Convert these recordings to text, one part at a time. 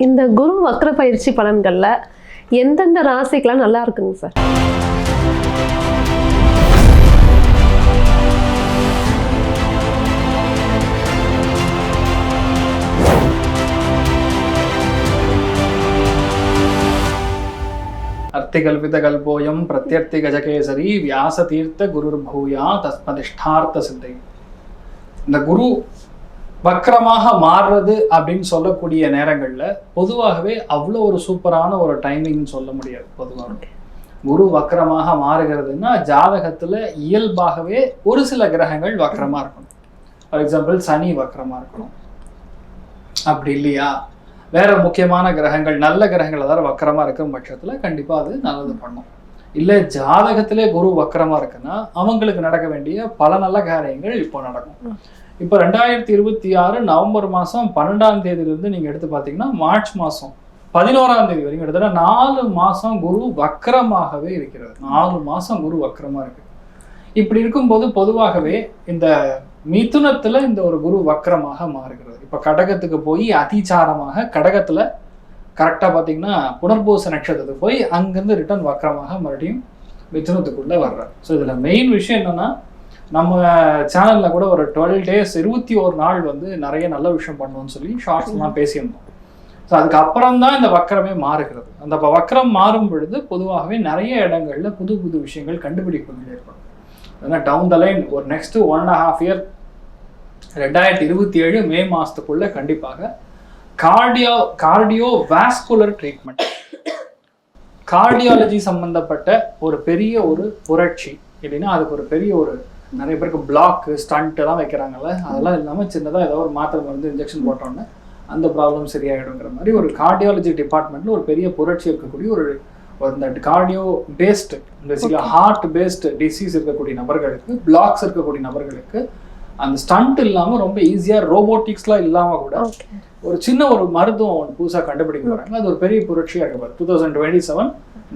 இந்த குரு வக்ர பயிற்சி பலன்களில் எந்தெந்த ராசிக்கெலாம் நல்லா இருக்குங்க சார்? அர்த்திகல்பித கல்போயம் பிரத்யர்த்தி கஜகேசரி வியாச தீர்த்த குருர் பூயா தஸ்மதிஷ்டார்த்த சித்தை இந்த குரு வக்கரமாக மாறுறது அப்படின்னு சொல்லக்கூடிய நேரங்கள்ல பொதுவாகவே அவ்வளோ ஒரு சூப்பரான ஒரு டைமிங் சொல்ல முடியாது பொதுவாக குரு வக்கரமாக மாறுகிறதுன்னா ஜாதகத்துல இயல்பாகவே ஒரு சில கிரகங்கள் வக்கரமா இருக்கணும். ஃபார் எக்ஸாம்பிள் சனி வக்கரமா இருக்கணும். அப்படி இல்லையா? வேற முக்கியமான கிரகங்கள் நல்ல கிரகங்கள் அதாவது வக்கரமா இருக்கும் பட்சத்துல கண்டிப்பா அது நல்லது பண்ணும். இல்ல ஜாதகத்திலே குரு வக்கரமா இருக்குன்னா அவங்களுக்கு நடக்க வேண்டிய பல நல்ல காரியங்கள் இப்போ நடக்கும். இப்போ ரெண்டாயிரத்தி இருபத்தி ஆறு நவம்பர் மாதம் பன்னெண்டாம் தேதியிலிருந்து நீங்கள் எடுத்து பார்த்தீங்கன்னா மார்ச் மாதம் பதினோராம் தேதி வரைக்கும் கிட்டத்தட்ட நாலு மாதம் குரு வக்கரமாகவே இருக்கிறது நாலு மாதம் குரு வக்கரமாக இருக்கு. இப்படி இருக்கும்போது பொதுவாகவே இந்த மிதுனத்தில் இந்த ஒரு குரு வக்கரமாக மாறுகிறது. இப்போ கடகத்துக்கு போய் அதிசாரமாக கடகத்தில் கரெக்டாக பார்த்தீங்கன்னா புனர்பூச நட்சத்திரத்துக்கு போய் அங்கிருந்து ரிட்டர்ன் வக்கரமாக மறுபடியும் மிதுனத்துக்குள்ளே வர்றார். ஸோ இதில் மெயின் விஷயம் என்னென்னா நம்ம சேனல்ல கூட ஒரு டுவெல் டேஸ் இருபத்தி ஒரு நாள் வந்து நிறைய நல்ல விஷயம் பண்ணுவோம்னு சொல்லி ஷார்ட்ஸ்லாம் பேசியிருந்தோம். ஸோ அதுக்கப்புறம் தான் இந்த வக்கரமே மாறுகிறது. அந்த வக்கரம் மாறும் பொழுது பொதுவாகவே நிறைய இடங்கள்ல புது புது விஷயங்கள் கண்டுபிடிப்புகள் ஏற்படும். ஏன்னா டவுன் த லைன் ஒரு next one and half year ரெண்டாயிரத்தி இருபத்தி ஏழு மே மாதத்துக்குள்ளே கண்டிப்பாக cardio cardiovascular treatment cardiology சம்பந்தப்பட்ட ஒரு பெரிய ஒரு புரட்சி. இல்லைன்னா அதுக்கு ஒரு பெரிய ஒரு நிறைய பேருக்கு பிளாக் ஸ்டண்ட் எல்லாம் வைக்கிறாங்கல்ல அதெல்லாம் இல்லாமல் சின்னதாக ஏதோ ஒரு மாத்திரை மருந்து இன்ஜெக்ஷன் போட்டோன்னே அந்த ப்ராப்ளம் சரியாயிடுங்கிற மாதிரி ஒரு கார்டியாலஜி டிபார்ட்மெண்ட்ல ஒரு பெரிய புரட்சி இருக்கக்கூடிய ஒரு ஒரு இந்த கார்டியோ பேஸ்டு பேசிக்கலாக ஹார்ட் பேஸ்டு டிசீஸ் இருக்கக்கூடிய நபர்களுக்கு பிளாக்ஸ் இருக்கக்கூடிய நபர்களுக்கு அந்த ஸ்டண்ட் இல்லாமல் ரொம்ப ஈஸியாக ரோபோட்டிக்ஸ்லாம் இல்லாமல் கூட ஒரு சின்ன ஒரு மருத்துவம் ஒன்று புதுசாக கண்டுபிடிக்க போறாங்க. அது ஒரு பெரிய புரட்சியாக இருக்கு டூ தௌசண்ட் டுவெண்ட்டி செவன்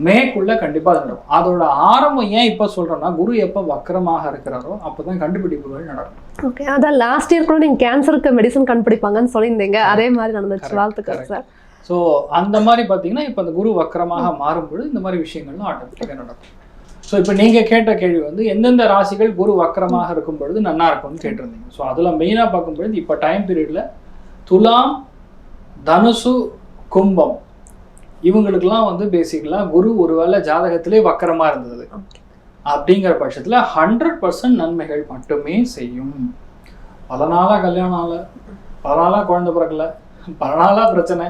மேக்குள்ள கண்டிப்பாக அது நடக்கும். அதோட ஆரம்பம் ஏன் இப்போ சொல்றோம்னா குரு எப்போ வக்கரமாக இருக்கிறாரோ அப்பதான் கண்டுபிடிப்புகள் நடக்கும். ஓகே அதான் லாஸ்ட் இயர் கூட நீங்க கேன்சருக்கு மெடிசன் கண்டுபிடிப்பாங்கன்னு சொல்லியிருந்தீங்க. அதே மாதிரி நடந்துச்சு. வாழ்த்துக்கள். சார் ஸோ அந்த மாதிரி பார்த்தீங்கன்னா இப்போ அந்த குரு வக்கரமாக மாறும்பொழுது இந்த மாதிரி விஷயங்கள்லாம் ஆட்டோமேட்டிக்காக நடக்கும். ஸோ இப்போ நீங்கள் கேட்ட கேள்வி வந்து எந்தெந்த ராசிகள் குரு வக்கரமாக இருக்கும் பொழுது நல்லா இருக்கும்னு கேட்டிருந்தீங்க. ஸோ அதில் மெயினாக பார்க்கும்பொழுது இப்போ டைம் பீரியடில் துலாம் தனுசு கும்பம் இவங்களுக்கெல்லாம் வந்து பேசிக்கலாக குரு ஒருவேளை ஜாதகத்திலே வக்கரமாக இருந்தது. அப்படிங்கிற பட்சத்தில் ஹண்ட்ரட் பர்சன்ட் நன்மைகள் மட்டுமே செய்யும். பல நாளாக கல்யாணம் ஆகல பல நாளாக குழந்தை பிறக்கல பல நாளாக பிரச்சனை.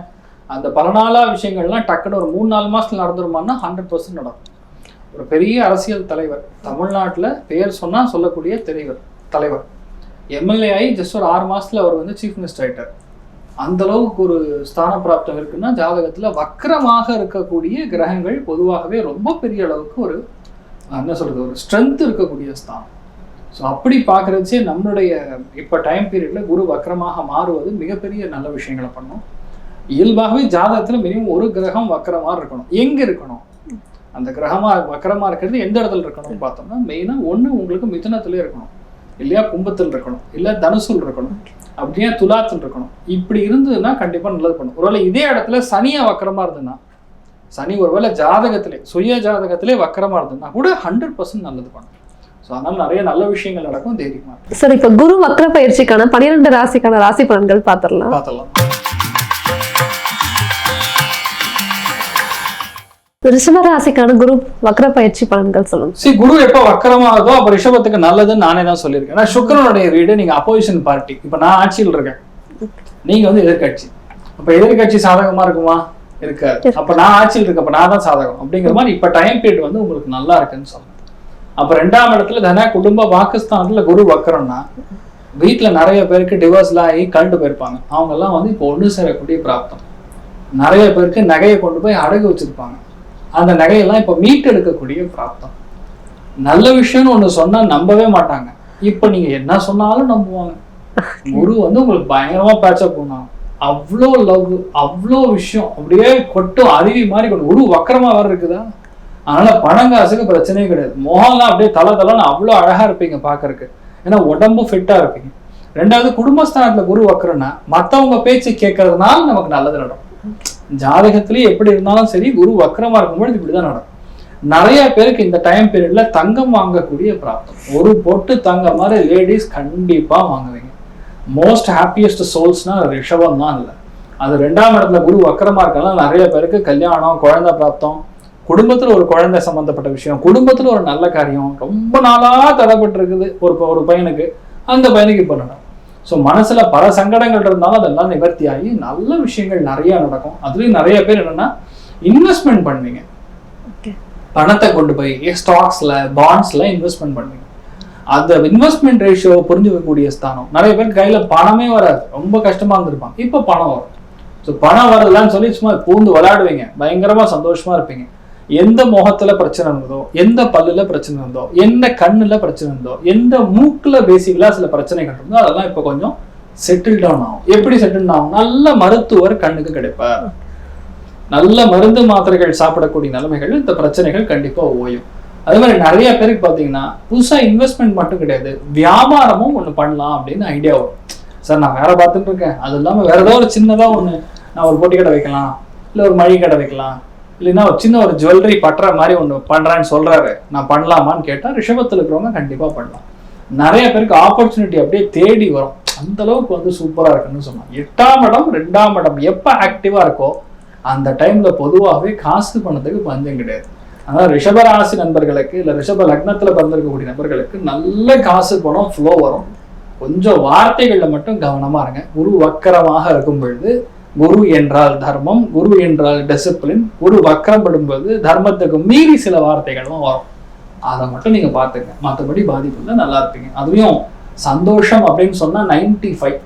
அந்த பல நாளாக விஷயங்கள்லாம் டக்குன்னு ஒரு மூணு நாலு மாசத்துல நடந்துருமான்னா ஹண்ட்ரட் பர்சன்ட் நடக்கும். ஒரு பெரிய அரசியல் தலைவர். தமிழ்நாட்டில் பெயர் சொன்னால் சொல்லக்கூடிய தலைவர். தலைவர் எம்எல்ஏ ஆகி ஜஸ்ட் ஒரு ஆறு மாதத்தில் அவர் வந்து சீஃப் மினிஸ்டர் ஆகிட்டார் அந்த அளவுக்கு ஒரு ஸ்தான பிராப்தம் இருக்குன்னா ஜாதகத்தில் வக்கரமாக இருக்கக்கூடிய கிரகங்கள் பொதுவாகவே ரொம்ப பெரிய அளவுக்கு ஒரு என்ன சொல்கிறது ஒரு ஸ்ட்ரென்த் இருக்கக்கூடிய ஸ்தானம். ஸோ அப்படி பார்க்குறச்சே நம்மளுடைய இப்போ டைம் பீரியடில் குரு வக்கரமாக மாறுவது மிகப்பெரிய நல்ல விஷயங்களை பண்ணும். இயல்பாகவே ஜாதகத்தில் மினிமம் ஒரு கிரகம் வக்கரமாக இருக்கணும். எங்கே இருக்கணும்? அந்த கிரகமா வக்கரமா இருக்கிறது எந்த இடத்துல இருக்கணும்னு பார்த்தோம்னா மெயினா ஒண்ணு உங்களுக்கு மிதுனத்திலே இருக்கணும். இல்லையா கும்பத்தில் இருக்கணும். இல்ல தனுசுல் இருக்கணும். அப்படியே துலாத்தில் இருக்கணும். இப்படி இருந்ததுன்னா கண்டிப்பா நல்லது பண்ணும். ஒருவேளை இதே இடத்துல சனியா வக்கரமா இருந்ததுன்னா சனி ஒருவேளை ஜாதகத்திலே சுய ஜாதகத்திலே வக்கரமா இருந்ததுன்னா கூட ஹண்ட்ரட் பர்சன்ட் நல்லது பண்ணும். ஸோ அதனால நிறைய நல்ல விஷயங்கள் நடக்கும். தைரியமா இருக்கும். சார் இப்ப குரு வக்ர பயிற்சிக்கான பன்னிரெண்டு ராசிக்கான ராசி பலன்கள் பார்த்துடலாம் பார்த்துடலாம் ரிஷப ராசிக்கான குரு வக்ர பயிற்சி பலன்கள் சொல்லுங்க. சரி குரு எப்போ வக்கரமாகுதோ அப்ப ரிஷபத்துக்கு நல்லதுன்னு நானே தான் சொல்லியிருக்கேன். ஏன்னா சுக்கிரனுடைய வீடு நீங்க அப்போசிஷன் பார்ட்டி இப்ப நான் ஆட்சியில் இருக்கேன். நீங்க வந்து எதிர்க்கட்சி. அப்ப எதிர்க்கட்சி சாதகமா இருக்குமா? இருக்காது. அப்ப நான் ஆட்சியில் இருக்க அப்ப நான் தான் சாதகம். அப்படிங்கிற மாதிரி இப்ப டைம் பீரியட் வந்து உங்களுக்கு நல்லா இருக்குன்னு சொல்றேன். அப்ப ரெண்டாம் இடத்துல தன குடும்ப வாக்குஸ்தானத்துல குரு வக்கரம்னா வீட்டுல நிறைய பேருக்கு டிவோர்ஸ்லாம் ஆகி கழண்டு போயிருப்பாங்க. அவங்க எல்லாம் வந்து இப்போ ஒண்ணு சேரக்கூடிய பிராப்தம். நிறைய பேருக்கு நகையை கொண்டு போய் அடகு வச்சிருப்பாங்க. அந்த நகையெல்லாம் இப்ப மீட்டெடுக்கக்கூடிய பிராப்தம். நல்ல விஷயம்னு ஒன்று சொன்னால் நம்பவே மாட்டாங்க. இப்போ நீங்கள் என்ன சொன்னாலும் நம்புவாங்க. குரு வந்து உங்களுக்கு பயங்கரமாக பேச்சப் பண்ணுவாங்க அவ்வளோ லவ் அவ்வளோ விஷயம் அப்படியே கொட்டும் அருவி மாதிரி கொண்டு குரு வக்கரமாக வேறு இருக்குதா? அதனால பணம் காசுக்கு பிரச்சனையே கிடையாது. முகம்லாம் அப்படியே தலை தலைன்னு அவ்வளோ அழகா இருப்பீங்க பார்க்கறக்கு ஏன்னா உடம்பு ஃபிட்டாக இருப்பீங்க. ரெண்டாவது குடும்பஸ்தானத்தில் குரு வக்கரன்னா மற்றவங்க பேச்சு கேட்கறதுனால நமக்கு நல்லது நடக்கும். ஜாதகத்திலேயே எப்படி இருந்தாலும் சரி குரு வக்கரமா இருக்கும்பொழுது இப்படிதான் நடக்கும். நிறைய பேருக்கு இந்த டைம் பீரியட்ல தங்கம் வாங்கக்கூடிய பிராப்தம். ஒரு பொட்டு தங்கம் மாதிரி லேடிஸ் கண்டிப்பா வாங்குவீங்க. மோஸ்ட் ஹாப்பியஸ்ட் சோல்ஸ்னா ரிஷபம் தான் இல்லை அது ரெண்டாம் இடத்துல குரு வக்கரமா இருக்கலாம் நிறைய பேருக்கு கல்யாணம் குழந்தை பிராப்தம் குடும்பத்துல ஒரு குழந்தை சம்பந்தப்பட்ட விஷயம் குடும்பத்துல ஒரு நல்ல காரியம் ரொம்ப நாளா தடைப்பட்டு இருக்குது ஒரு ஒரு பையனுக்கு. அந்த பையனுக்கு இப்போ நடக்கும். ஸோ மனசுல பல சங்கடங்கள் இருந்தாலும் அதெல்லாம் நிவர்த்தி ஆகி நல்ல விஷயங்கள் நிறைய நடக்கும். அதுலயும் நிறைய பேர் என்னன்னா இன்வெஸ்ட்மெண்ட் பண்ணுவீங்க. பணத்தை கொண்டு போய் ஸ்டாக்ஸ்ல பாண்ட்ஸ்ல இன்வெஸ்ட்மெண்ட் பண்ணுவீங்க. அந்த இன்வெஸ்ட்மெண்ட் ரேஷியோ புரிஞ்சுக்கக்கூடிய ஸ்தானம். நிறைய பேர் கையில பணமே வராது. ரொம்ப கஷ்டமா இருந்திருப்பாங்க. இப்போ பணம் வரும். ஸோ பணம் வரதுலான்னு சொல்லி சும்மா பூந்து விளையாடுவீங்க. பயங்கரமா சந்தோஷமா இருப்பீங்க. எந்த முகத்துல பிரச்சனை இருந்ததோ எந்த பல்லுல பிரச்சனை இருந்தோ எந்த கண்ணுல பிரச்சனை இருந்தோ எந்த மூக்குல பேசிக்கலா சில பிரச்சனைகள் இருந்தோ அதெல்லாம் இப்போ கொஞ்சம் செட்டில் டவுன் ஆகும். எப்படி செட்டில் ஆகும்? நல்ல மருத்துவர் கண்ணுக்கு கிடைப்பார். நல்ல மருந்து மாத்திரைகள் சாப்பிடக்கூடிய நிலைமைகள் இந்த பிரச்சனைகள் கண்டிப்பா ஓயும். அதே மாதிரி நிறைய பேருக்கு பார்த்தீங்கன்னா புதுசா இன்வெஸ்ட்மெண்ட் மட்டும் கிடையாது வியாபாரமும் ஒன்று பண்ணலாம் அப்படின்னு ஐடியா வரும். சார் நான் வேற பார்த்துட்டு இருக்கேன். அது இல்லாமல் வேற ஏதோ ஒரு சின்னதா ஒன்று நான் ஒரு போட்டி கடை வைக்கலாம் இல்லை ஒரு மளிகை கடை வைக்கலாம். இல்லைன்னா ஒரு சின்ன ஒரு ஜுவல்லரி பட்டுற மாதிரி ஒன்று பண்ணுறேன்னு சொல்கிறாரு நான் பண்ணலாமான்னு கேட்டால் ரிஷபத்தில் இருக்கிறவங்க கண்டிப்பாக பண்ணலாம். நிறைய பேருக்கு ஆப்பர்ச்சுனிட்டி அப்படியே தேடி வரும். அந்த அளவுக்கு வந்து சூப்பராக இருக்குன்னு சொன்னாங்க. எட்டாம் இடம் ரெண்டாம் இடம் எப்போ ஆக்டிவாக இருக்கோ அந்த டைமில் பொதுவாகவே காசு பணத்துக்கு பஞ்சம் கிடையாது. ஆனால் ரிஷபராசி நண்பர்களுக்கு இல்லை ரிஷப லக்னத்தில் பிறந்திருக்கக்கூடிய நபர்களுக்கு நல்ல காசு பணம் ஃப்ளோ வரும். கொஞ்சம் வார்த்தைகளில் மட்டும் கவனமாக இருங்க. குரு வக்கரமாக இருக்கும் பொழுது குரு என்றால் தர்மம் குரு என்றால் டிசிப்ளின் குரு வக்கரம் படும்போது தர்மத்துக்கு மீறி சில வார்த்தைகள்லாம் வரும். அதை மட்டும் நீங்க பாத்துங்க மற்றபடி பாதிப்பு இல்லை நல்லா இருப்பீங்க. அதுலயும் சந்தோஷம் அப்படின்னு சொன்னா 95 ஃபைவ்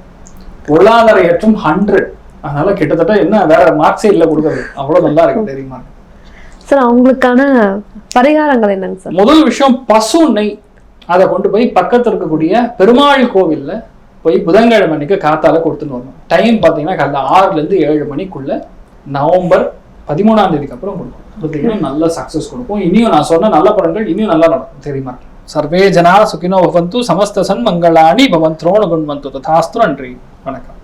பொருளாதார ஏற்றம் ஹண்ட்ரட் அதனால கிட்டத்தட்ட என்ன வேற மார்க்ஸே இல்லை கொடுக்குறது. அவ்வளவு நல்லா இருக்கு தெரியுமா சார் அவங்களுக்கான பரிகாரங்கள் என்னங்க சார்? முதல் விஷயம் பசு நெய். அதை கொண்டு போய் பக்கத்துல இருக்கக்கூடிய பெருமாள் கோவில்ல போய் புதன்கிழமை அன்னைக்கு காத்தால கொடுத்துன்னு வரணும். டைம் பார்த்தீங்கன்னா காலைல ஆறுல இருந்து ஏழு மணிக்குள்ள நவம்பர் பதிமூணாம் தேதிக்கு அப்புறம் கொடுக்கும் பார்த்தீங்கன்னா நல்ல சக்சஸ் கொடுக்கும். இனியும் நான் சொன்ன நல்ல படங்கள் இனியும் நல்லா நடக்கும் தெரியுமா? சர்வே ஜனா சுகினோ பவந்து சமஸ்த சன்மங்களாணி பவன் திரோண குண்வந்து ததாஸ்து நன்றி. வணக்கம்.